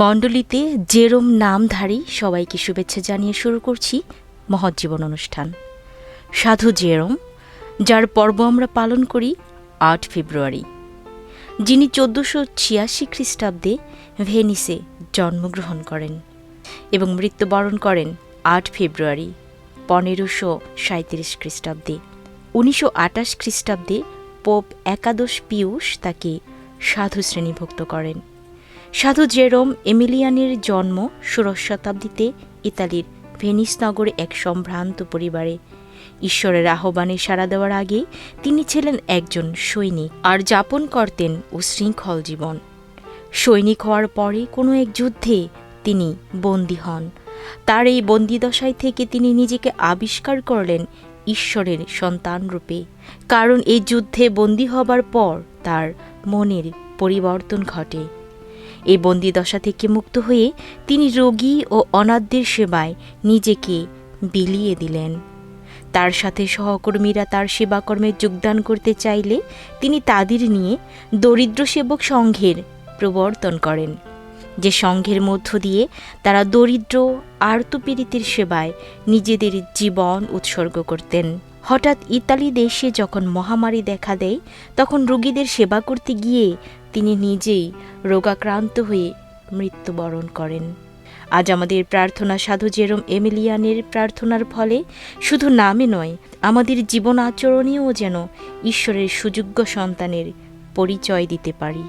মণ্ডলীতে জেরোম নামধারী সবাইকে শুভেচ্ছা জানিয়ে শুরু করছি মহৎ জীবন অনুষ্ঠান। সাধু জেরোম, যার পর্ব আমরা পালন করি আট ফেব্রুয়ারি। যিনি চোদ্দশো ছিয়াশি খ্রিস্টাব্দে ভেনিসে জন্মগ্রহণ করেন এবং মৃত্যুবরণ করেন আট ফেব্রুয়ারি, পনেরোশো সাঁত্রিশ খ্রিস্টাব্দে। উনিশশো আটাশ খ্রিস্টাব্দে পোপ একাদশ পিয়ুষ তাকে সাধু শ্রেণীভুক্ত করেন। সাধু জেরোম এমিলিয়ানের জন্ম ষোড়শ শতাব্দীতে ইতালির ভেনিস নগরে এক সম্ভ্রান্ত পরিবারে। ঈশ্বরের আহ্বানে সাড়া দেওয়ার আগে তিনি ছিলেন একজন সৈনিক আর যাপন করতেন উশৃঙ্খল জীবন। সৈনিক হওয়ার পরে কোনো এক যুদ্ধে তিনি বন্দী হন। তার এই বন্দিদশায় থেকে তিনি নিজেকে আবিষ্কার করলেন ঈশ্বরের সন্তান রূপে। কারণ এই যুদ্ধে বন্দী হবার পর তার মনের পরিবর্তন ঘটে। এই বন্দিদশা থেকে মুক্ত হয়ে তিনি রোগী ও অনাথদের সেবায় নিজেকে বিলিয়ে দিলেন। তার সাথে সহকর্মীরা তার সেবাকর্মে যোগদান করতে চাইলে তিনি তাদের নিয়ে দরিদ্র সেবক সংঘের প্রবর্তন করেন। যে সংঘের মধ্য দিয়ে তারা দরিদ্র, আর্তপীড়িতের সেবায় নিজেদের জীবন উৎসর্গ করতেন। হঠাৎ ইতালি দেশে যখন মহামারী দেখা দেয়, তখন রোগীদের সেবা করতে গিয়ে তিনি নিজেই রোগাক্রান্ত হয়ে মৃত্যুবরণ করেন। আজ আমাদের প্রার্থনা সাধু জেরম এমিলিয়ানের প্রার্থনার ফলে শুধু নামে নয়, আমাদের জীবন আচরণেও যেন ঈশ্বরের সুযোগ্য সন্তানের পরিচয় দিতে পারি।